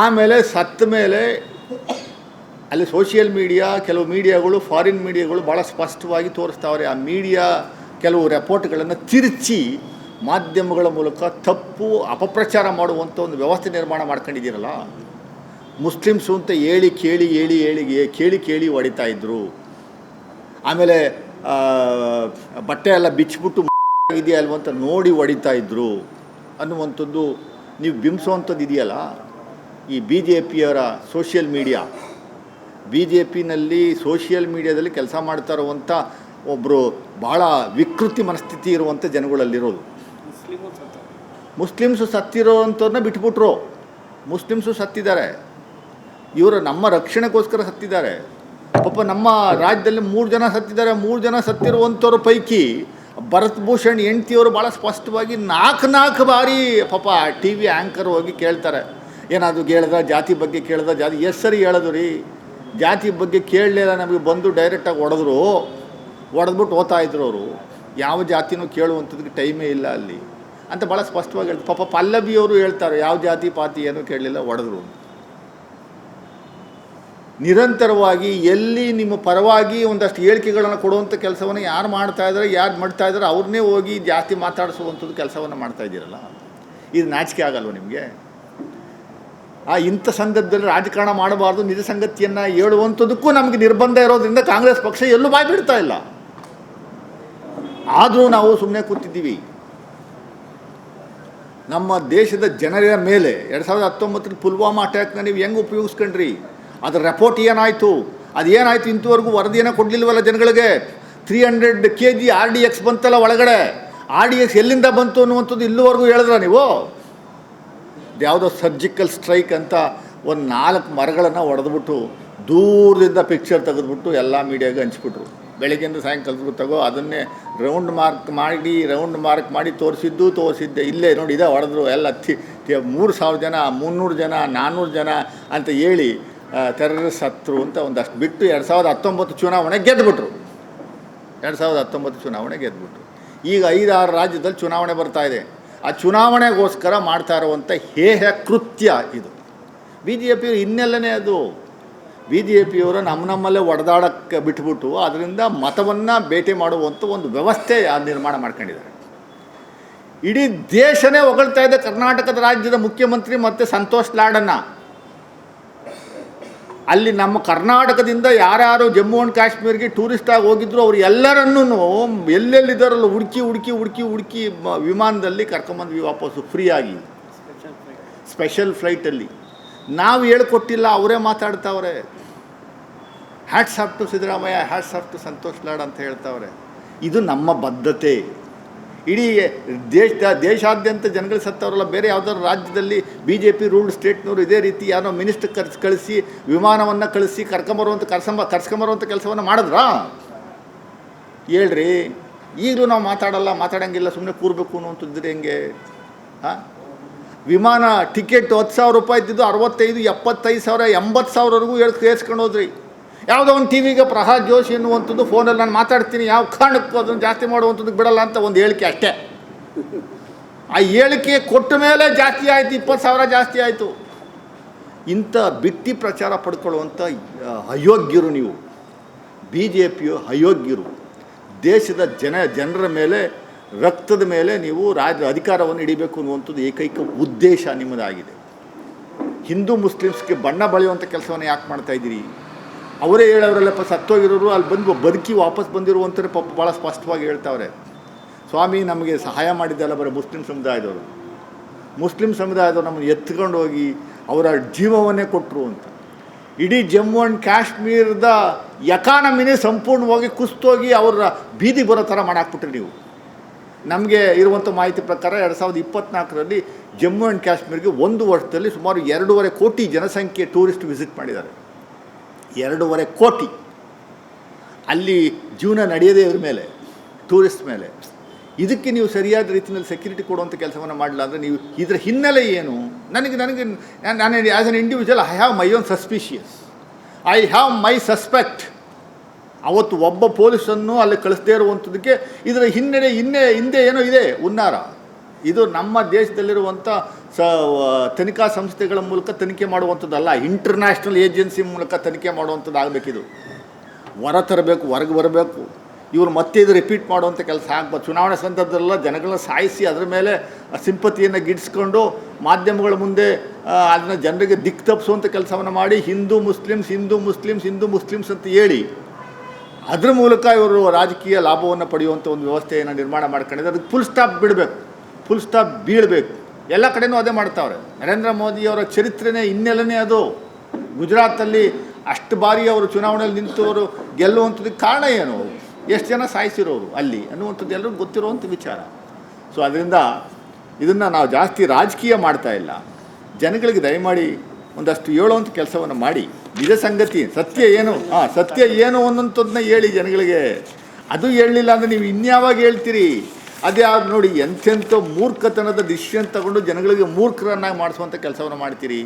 ಆಮೇಲೆ ಸತ್ತ ಮೇಲೆ ಅಲ್ಲಿ ಸೋಷಿಯಲ್ ಮೀಡಿಯಾ ಕೆಲವು ಮೀಡಿಯಾಗಳು ಫಾರಿನ್ ಮೀಡಿಯಾಗಳು ಭಾಳ ಸ್ಪಷ್ಟವಾಗಿ ತೋರಿಸ್ತಾವ್ರೆ. ಆ ಮೀಡಿಯಾ ಕೆಲವು ರೆಪೋರ್ಟ್ಗಳನ್ನು ತಿರುಚಿ ಮಾಧ್ಯಮಗಳ ಮೂಲಕ ತಪ್ಪು, ಅಪಪ್ರಚಾರ ಮಾಡುವಂಥ ಒಂದು ವ್ಯವಸ್ಥೆ ನಿರ್ಮಾಣ ಮಾಡ್ಕೊಂಡಿದ್ದೀರಲ್ಲ? ಮುಸ್ಲಿಮ್ಸು ಅಂತ ಹೇಳಿ, ಕೇಳಿ, ಹೇಳಿ ಹೇಳಿ ಕೇಳಿ ಕೇಳಿ ಹೊಡಿತಾ ಇದ್ದರು ಆಮೇಲೆ ಬಟ್ಟೆ ಎಲ್ಲ ಬಿಚ್ಚಿಬಿಟ್ಟು ಇದೆಯಲ್ವಂತ ಅಲ್ವ ಅಂತ ನೋಡಿ ಹೊಡಿತಾ ಇದ್ದರು ಅನ್ನುವಂಥದ್ದು ನೀವು ಬಿಂಬಿಸುವಂಥದ್ದು ಇದೆಯಲ್ಲ? ಈ ಬಿ ಜೆ ಪಿಯವರ ಸೋಷಿಯಲ್ ಮೀಡಿಯಾ. ಬಿ ಜೆ ಪಿನಲ್ಲಿ ಸೋಷಿಯಲ್ ಮೀಡಿಯಾದಲ್ಲಿ ಕೆಲಸ ಮಾಡ್ತಾ ಇರುವಂಥ ಒಬ್ಬರು ಭಾಳ ವಿಕೃತಿ ಮನಸ್ಥಿತಿ ಇರುವಂಥ ಜನಗಳಲ್ಲಿರೋದು. ಮುಸ್ಲಿಮ್ಸು ಸತ್ತಿರೋವಂಥವ್ರನ್ನ ಬಿಟ್ಬಿಟ್ರು. ಮುಸ್ಲಿಮ್ಸು ಸತ್ತಿದ್ದಾರೆ. ಇವರು ನಮ್ಮ ರಕ್ಷಣೆಗೋಸ್ಕರ ಸತ್ತಿದ್ದಾರೆ. ಪಾಪ ನಮ್ಮ ರಾಜ್ಯದಲ್ಲಿ ಮೂರು ಜನ ಸತ್ತಿದ್ದಾರೆ. ಮೂರು ಜನ ಸತ್ತಿರುವಂಥವ್ರ ಪೈಕಿ ಭರತ್ ಭೂಷಣ್ ಹೆಂಡ್ತಿಯವರು ಭಾಳ ಸ್ಪಷ್ಟವಾಗಿ ನಾಲ್ಕು ನಾಲ್ಕು ಬಾರಿ ಪಾಪ ಟಿ ವಿ ಆ್ಯಂಕರ್ ಹೋಗಿ ಕೇಳ್ತಾರೆ. ಏನಾದರೂ ಕೇಳ್ದ ಜಾತಿ ಬಗ್ಗೆ ಕೇಳ್ದ ಜಾತಿ ಎಷ್ಟು ಸರಿ ಹೇಳೋದು ರೀ? ಜಾತಿ ಬಗ್ಗೆ ಕೇಳಲಿಲ್ಲ, ನಮಗೆ ಬಂದು ಡೈರೆಕ್ಟಾಗಿ ಹೊಡೆದ್ರು. ಹೊಡೆದ್ಬಿಟ್ಟು ಓದ್ತಾ ಇದ್ರು ಅವರು. ಯಾವ ಜಾತಿನೂ ಕೇಳುವಂಥದ್ದಕ್ಕೆ ಟೈಮೇ ಇಲ್ಲ ಅಲ್ಲಿ. ಅಂತ ಭಾಳ ಸ್ಪಷ್ಟವಾಗಿ ಹೇಳ್ತಾರೆ. ಪಾಪ ಪಲ್ಲವಿಯವರು ಹೇಳ್ತಾರೆ, ಯಾವ ಜಾತಿ, ಪಾತಿ ಏನೂ ಕೇಳಲಿಲ್ಲ, ಹೊಡೆದ್ರು ನಿರಂತರವಾಗಿ ಎಲ್ಲಿ ನಿಮ್ಮ ಪರವಾಗಿ ಒಂದಷ್ಟು ಹೇಳಿಕೆಗಳನ್ನು ಕೊಡುವಂಥ ಕೆಲಸವನ್ನು ಯಾರು ಮಾಡ್ತಾ ಇದ್ದಾರೆ, ಯಾರು ಮಾಡ್ತಾ ಇದ್ದಾರೆ, ಅವ್ರನ್ನೇ ಹೋಗಿ ಜಾಸ್ತಿ ಮಾತಾಡಿಸುವಂಥದ್ದು ಕೆಲಸವನ್ನು ಮಾಡ್ತಾ ಇದ್ದೀರಲ್ಲ? ಇದು ನಾಚಿಕೆ ಆಗಲ್ವ ನಿಮಗೆ? ಆ ಇಂಥ ಸಂದರ್ಭದಲ್ಲಿ ರಾಜಕಾರಣ ಮಾಡಬಾರ್ದು, ನಿಜ ಸಂಗತಿಯನ್ನು ಹೇಳುವಂಥದ್ದಕ್ಕೂ ನಮಗೆ ನಿರ್ಬಂಧ ಇರೋದ್ರಿಂದ ಕಾಂಗ್ರೆಸ್ ಪಕ್ಷ ಎಲ್ಲೂ ಬಾಯಿ ಬಿಡ್ತಾ ಇಲ್ಲ. ಆದರೂ ನಾವು ಸುಮ್ಮನೆ ಕೂತಿದ್ದೀವಿ. ನಮ್ಮ ದೇಶದ ಜನರ ಮೇಲೆ ಎರಡು ಸಾವಿರದ ಹತ್ತೊಂಬತ್ತರ ಪುಲ್ವಾಮಾ ಅಟ್ಯಾಕ್ನ ನೀವು ಹೆಂಗೆ ಉಪಯೋಗಿಸ್ಕೊಂಡ್ರಿ? ಅದರ ರೆಪೋರ್ಟ್ ಏನಾಯಿತು? ಅದೇನಾಯಿತು ಇಂಥವರೆಗೂ ವರದಿಯನ್ನು ಕೊಡಲಿಲ್ವಲ್ಲ ಜನಗಳಿಗೆ? Three hundred K G R D X ಬಂತಲ್ಲ ಒಳಗಡೆ. ಆರ್ ಡಿ ಎಕ್ಸ್ ಎಲ್ಲಿಂದ ಬಂತು ಅನ್ನುವಂಥದ್ದು ಇಲ್ಲಿವರೆಗೂ ಹೇಳಿದ್ರ ನೀವು? ಯಾವುದೋ ಸರ್ಜಿಕಲ್ ಸ್ಟ್ರೈಕ್ ಅಂತ ಒಂದು ನಾಲ್ಕು ಮರಗಳನ್ನು ಒಡೆದ್ಬಿಟ್ಟು ದೂರದಿಂದ ಪಿಕ್ಚರ್ ತೆಗೆದ್ಬಿಟ್ಟು ಎಲ್ಲ ಮೀಡಿಯಾಗೆ ಹಂಚ್ಬಿಟ್ರು. ಬೆಳಗ್ಗೆಯಿಂದ ಸಾಯಂಕಾಲದ ತಗೋ, ಅದನ್ನೇ ರೌಂಡ್ ಮಾರ್ಕ್ ಮಾಡಿ ರೌಂಡ್ ಮಾರ್ಕ್ ಮಾಡಿ ತೋರಿಸಿದ್ದು, ತೋರಿಸಿದ್ದೆ. ಇಲ್ಲೇ ನೋಡಿ, ಇದೇ ಹೊಡೆದ್ರು ಎಲ್ಲ ತಿ ಮೂರು ಸಾವಿರ ಜನ, ಮುನ್ನೂರು ಜನ ನಾನ್ನೂರು ಜನ ಅಂತ ಹೇಳಿ ಟೆರರಿಸ್ಟ್ ಸತ್ರು ಅಂತ ಒಂದಷ್ಟು ಬಿಟ್ಟು ಎರಡು ಸಾವಿರದ ಹತ್ತೊಂಬತ್ತು ಚುನಾವಣೆ ಗೆದ್ದುಬಿಟ್ರು ಎರಡು ಸಾವಿರದ ಹತ್ತೊಂಬತ್ತು ಚುನಾವಣೆ ಗೆದ್ದುಬಿಟ್ರು ಈಗ ಐದಾರು ರಾಜ್ಯದಲ್ಲಿ ಚುನಾವಣೆ ಬರ್ತಾ ಇದೆ. ಆ ಚುನಾವಣೆಗೋಸ್ಕರ ಮಾಡ್ತಾ ಇರುವಂಥ ಹೇಹ ಕೃತ್ಯ ಇದು. ಬಿ ಜೆ ಪಿ ಇನ್ನೆಲ್ಲನೇ ಅದು. ಬಿ ಜೆ ಪಿಯವರು ನಮ್ಮ ನಮ್ಮಲ್ಲೇ ಒಡೆದಾಡಕ್ಕೆ ಬಿಟ್ಬಿಟ್ಟು ಅದರಿಂದ ಮತವನ್ನು ಭೇಟಿ ಮಾಡುವಂಥ ಒಂದು ವ್ಯವಸ್ಥೆ ನಿರ್ಮಾಣ ಮಾಡ್ಕೊಂಡಿದ್ದಾರೆ. ಇಡೀ ದೇಶನೇ ಹೊಗಳ್ತಾ ಇದೆ ಕರ್ನಾಟಕದ ರಾಜ್ಯದ ಮುಖ್ಯಮಂತ್ರಿ ಮತ್ತು ಸಂತೋಷ್ ಲಾಡನ್ನು. ಅಲ್ಲಿ ನಮ್ಮ ಕರ್ನಾಟಕದಿಂದ ಯಾರ್ಯಾರು ಜಮ್ಮು ಆ್ಯಂಡ್ ಕಾಶ್ಮೀರ್ಗೆ ಟೂರಿಸ್ಟಾಗಿ ಹೋಗಿದ್ರು, ಅವ್ರು ಎಲ್ಲರನ್ನೂ ಎಲ್ಲೆಲ್ಲಿದ್ದಾರಲ್ಲ ಹುಡುಕಿ ಹುಡುಕಿ ಹುಡುಕಿ ಹುಡುಕಿ ವಿಮಾನದಲ್ಲಿ ಕರ್ಕೊಂಬಂದ್ವಿ ವಾಪಸ್ಸು ಫ್ರೀಯಾಗಿ ಸ್ಪೆಷಲ್ ಫ್ಲೈಟಲ್ಲಿ ನಾವು ಹೇಳ್ಕೊಟ್ಟಿಲ್ಲ, ಅವರೇ ಮಾತಾಡ್ತಾವ್ರೆ. Hats off to Siddaramaiah hats off to Santosh Lad ಅಂತ ಹೇಳ್ತಾವ್ರೆ. ಇದು ನಮ್ಮ ಬದ್ಧತೆ. ಇಡೀ ದೇಶ, ದೇಶಾದ್ಯಂತ ಜನಗಳು ಸತ್ತವರಲ್ಲ, ಬೇರೆ ಯಾವುದಾದ್ರು ರಾಜ್ಯದಲ್ಲಿ ಬಿ ಜೆ ಪಿ ರೂಲ್ಡ್ ಸ್ಟೇಟ್ನವರು ಇದೇ ರೀತಿ ಯಾರೋ ಮಿನಿಸ್ಟರ್ ಕರ್ಸ್, ಕಳಿಸಿ ವಿಮಾನವನ್ನು ಕಳಿಸಿ ಕರ್ಕೊಂಬರುವಂಥ ಕರ್ಸಂಬ ಕರ್ಸ್ಕೊಂಬರುವಂಥ ಕೆಲಸವನ್ನು ಮಾಡಿದ್ರಾ? ಹೇಳ್ರಿ. ಈಗಲೂ ನಾವು ಮಾತಾಡಲ್ಲ, ಮಾತಾಡೋಂಗಿಲ್ಲ ಸುಮ್ಮನೆ ಕೂರಬೇಕು ಅನ್ನುವಂಥದ್ದಿದ್ರೆ ಹೆಂಗೆ? ಹಾಂ? ವಿಮಾನ ಟಿಕೆಟ್ ಹತ್ತು ಸಾವಿರ ರೂಪಾಯಿ ಇದ್ದಿದ್ದು ಅರವತ್ತೈದು, ಎಪ್ಪತ್ತೈದು ಸಾವಿರ, ಎಂಬತ್ತು ಸಾವಿರವರೆಗೂ ಹೇಳ್ ಏರ್ಸ್ಕೊಂಡು ಹೋದ್ರಿ. ಯಾವುದೋ ಒಂದು ಟಿ ವಿಗೆ ಪ್ರಹ್ಲಾದ್ ಜೋಶಿ ಎನ್ನುವಂಥದ್ದು ಫೋನಲ್ಲಿ ನಾನು ಮಾತಾಡ್ತೀನಿ, ಯಾವ ಕಾರಣಕ್ಕೂ ಅದನ್ನು ಜಾಸ್ತಿ ಮಾಡುವಂಥದ್ದು ಬಿಡಲ್ಲ ಅಂತ ಒಂದು ಹೇಳಿಕೆ ಅಷ್ಟೇ. ಆ ಹೇಳಿಕೆ ಕೊಟ್ಟ ಮೇಲೆ ಜಾಸ್ತಿ ಆಯಿತು, ಇಪ್ಪತ್ತು ಸಾವಿರ ಜಾಸ್ತಿ ಆಯಿತು. ಇಂಥ ಬಿಟ್ಟಿ ಪ್ರಚಾರ ಪಡ್ಕೊಳ್ಳುವಂಥ ಅಯೋಗ್ಯರು ನೀವು. ಬಿ ಜೆ ಪಿಯು ಅಯೋಗ್ಯರು. ದೇಶದ ಜನ, ಜನರ ಮೇಲೆ, ರಕ್ತದ ಮೇಲೆ ನೀವು ರಾಜ, ಅಧಿಕಾರವನ್ನು ಹಿಡಿಬೇಕು ಅನ್ನುವಂಥದ್ದು ಏಕೈಕ ಉದ್ದೇಶ ನಿಮ್ಮದಾಗಿದೆ. ಹಿಂದೂ ಮುಸ್ಲಿಮ್ಸ್ಗೆ ಬಣ್ಣ ಬಳಿಯುವಂಥ ಕೆಲಸವನ್ನು ಯಾಕೆ ಮಾಡ್ತಾ ಇದ್ದೀರಿ? ಅವರೇ ಹೇಳೋರಲ್ಲಪ್ಪ, ಸತ್ತೋಗಿರೋರು, ಅಲ್ಲಿ ಬಂದು ಬದುಕಿ ವಾಪಸ್ ಬಂದಿರುವಂಥವ್ರೆ ಪಾಪ ಭಾಳ ಸ್ಪಷ್ಟವಾಗಿ ಹೇಳ್ತಾವ್ರೆ. ಸ್ವಾಮಿ ನಮಗೆ ಸಹಾಯ ಮಾಡಿದ್ದಲ್ಲ ಬರೀ ಮುಸ್ಲಿಂ ಸಮುದಾಯದವರು. ಮುಸ್ಲಿಂ ಸಮುದಾಯದವರು ನಮ್ಮನ್ನು ಎತ್ಕೊಂಡು ಹೋಗಿ ಅವರ ಜೀವವನ್ನೇ ಕೊಟ್ಟರು ಅಂತ. ಇಡೀ ಜಮ್ಮು ಆ್ಯಂಡ್ ಕಾಶ್ಮೀರದ ಎಕಾನಮಿನೇ ಸಂಪೂರ್ಣವಾಗಿ ಕುಸ್ತೋಗಿ ಅವರ ಬೀದಿ ಬರೋ ಥರ ಮಾಡಾಕ್ಬಿಟ್ರಿ ನೀವು. ನಮಗೆ ಇರುವಂಥ ಮಾಹಿತಿ ಪ್ರಕಾರ ಎರಡು ಸಾವಿರದ ಇಪ್ಪತ್ತ್ನಾಲ್ಕರಲ್ಲಿ ಜಮ್ಮು ಆ್ಯಂಡ್ ಕಾಶ್ಮೀರ್ಗೆ ಒಂದು ವರ್ಷದಲ್ಲಿ ಸುಮಾರು ಎರಡೂವರೆ ಕೋಟಿ ಜನಸಂಖ್ಯೆ ಟೂರಿಸ್ಟ್ ವಿಸಿಟ್ ಮಾಡಿದ್ದಾರೆ. ಎರಡೂವರೆ ಕೋಟಿ. ಅಲ್ಲಿ ಜೀವನ ನಡೆಯದೇ ಇವ್ರ ಮೇಲೆ ಟೂರಿಸ್ಟ್ ಮೇಲೆ. ಇದಕ್ಕೆ ನೀವು ಸರಿಯಾದ ರೀತಿಯಲ್ಲಿ ಸೆಕ್ಯೂರಿಟಿ ಕೊಡುವಂಥ ಕೆಲಸವನ್ನು ಮಾಡಲ್ಲ ಅಂದರೆ ನೀವು ಇದರ ಹಿನ್ನೆಲೆ ಏನು? ನನಗೆ ನನಗೆ, ನಾನು- as an individual I have my own suspicious I have my suspect ಅವತ್ತು ಒಬ್ಬ ಪೊಲೀಸನ್ನು ಅಲ್ಲಿ ಕಳಿಸದೇ ಇರುವಂಥದ್ದಕ್ಕೆ ಇದರ ಹಿನ್ನೆಲೆ ಹಿಂದೆ ಹಿಂದೆ ಏನೋ ಇದೆ ಉನ್ನಾರ ಇದು ನಮ್ಮ ದೇಶದಲ್ಲಿರುವಂಥ ಸ ತನಿಖಾ ಸಂಸ್ಥೆಗಳ ಮೂಲಕ ತನಿಖೆ ಮಾಡುವಂಥದ್ದಲ್ಲ ಇಂಟರ್ನ್ಯಾಷನಲ್ ಏಜೆನ್ಸಿ ಮೂಲಕ ತನಿಖೆ ಮಾಡುವಂಥದ್ದು ಆಗಬೇಕಿದು ಹೊರ ತರಬೇಕು ಹೊರಗೆ ಬರಬೇಕು. ಇವರು ಮತ್ತೆ ಇದು ರಿಪೀಟ್ ಮಾಡುವಂಥ ಕೆಲಸ ಆಗ್ಬೋದು ಚುನಾವಣೆ ಸಂದರ್ಭದಲ್ಲ ಜನಗಳನ್ನ ಸಾಯಿಸಿ ಅದರ ಮೇಲೆ ಸಿಂಪತಿಯನ್ನು ಗಿಡಿಸ್ಕೊಂಡು ಮಾಧ್ಯಮಗಳ ಮುಂದೆ ಅದನ್ನು ಜನರಿಗೆ ದಿಕ್ ತಪ್ಪಿಸುವಂಥ ಕೆಲಸವನ್ನು ಮಾಡಿ, Hindu Muslims Hindu Muslims Hindu Muslims ಅಂತ ಹೇಳಿ, ಅದ್ರ ಮೂಲಕ ಇವರು ರಾಜಕೀಯ ಲಾಭವನ್ನು ಪಡೆಯುವಂಥ ಒಂದು ವ್ಯವಸ್ಥೆಯನ್ನು ನಿರ್ಮಾಣ ಮಾಡ್ಕೊಂಡಿದ್ದಾರೆ. ಅದಕ್ಕೆ ಫುಲ್ ಸ್ಟಾಪ್ ಬಿಡಬೇಕು. ಫುಲ್ ಸ್ಟಾಪ್ ಬೀಳಬೇಕು. ಎಲ್ಲ ಕಡೆನೂ ಅದೇ ಮಾಡ್ತಾವ್ರೆ. ನರೇಂದ್ರ ಮೋದಿಯವರ ಚರಿತ್ರೆನೇ ಹಿನ್ನೆಲೆನೇ ಅದು. ಗುಜರಾತಲ್ಲಿ ಅಷ್ಟು ಬಾರಿ ಅವರು ಚುನಾವಣೆಯಲ್ಲಿ ನಿಂತವರು ಗೆಲ್ಲುವಂಥದ್ದಕ್ಕೆ ಕಾರಣ ಏನು? ಎಷ್ಟು ಜನ ಸಾಯಿಸಿರೋರು ಅಲ್ಲಿ ಅನ್ನುವಂಥದ್ದು ಎಲ್ಲರೂ ಗೊತ್ತಿರುವಂಥ ವಿಚಾರ. ಸೊ ಅದರಿಂದ ಇದನ್ನು ನಾವು ಜಾಸ್ತಿ ರಾಜಕೀಯ ಮಾಡ್ತಾ ಇಲ್ಲ. ಜನಗಳಿಗೆ ದಯಮಾಡಿ ಒಂದಷ್ಟು ಹೇಳುವಂಥ ಕೆಲಸವನ್ನು ಮಾಡಿ. ನಿಜ ಸಂಗತಿ, ಸತ್ಯ ಏನು? ಹಾಂ, ಸತ್ಯ ಏನು ಅನ್ನೋಂಥದ್ದನ್ನ ಹೇಳಿ ಜನಗಳಿಗೆ. ಅದು ಹೇಳಲಿಲ್ಲ ಅಂದರೆ ನೀವು ಇನ್ಯಾವಾಗ ಹೇಳ್ತೀರಿ? ಅದೇ ನೋಡಿ ಎಂಥೆಂಥ ಮೂರ್ಖತನದ ಡಿಸಿಷನ್ ತಗೊಂಡು ಜನಗಳಿಗೆ ಮೂರ್ಖರನ್ನಾಗಿ ಮಾಡಿಸುವಂಥ ಕೆಲಸವನ್ನು ಮಾಡ್ತೀರಿ?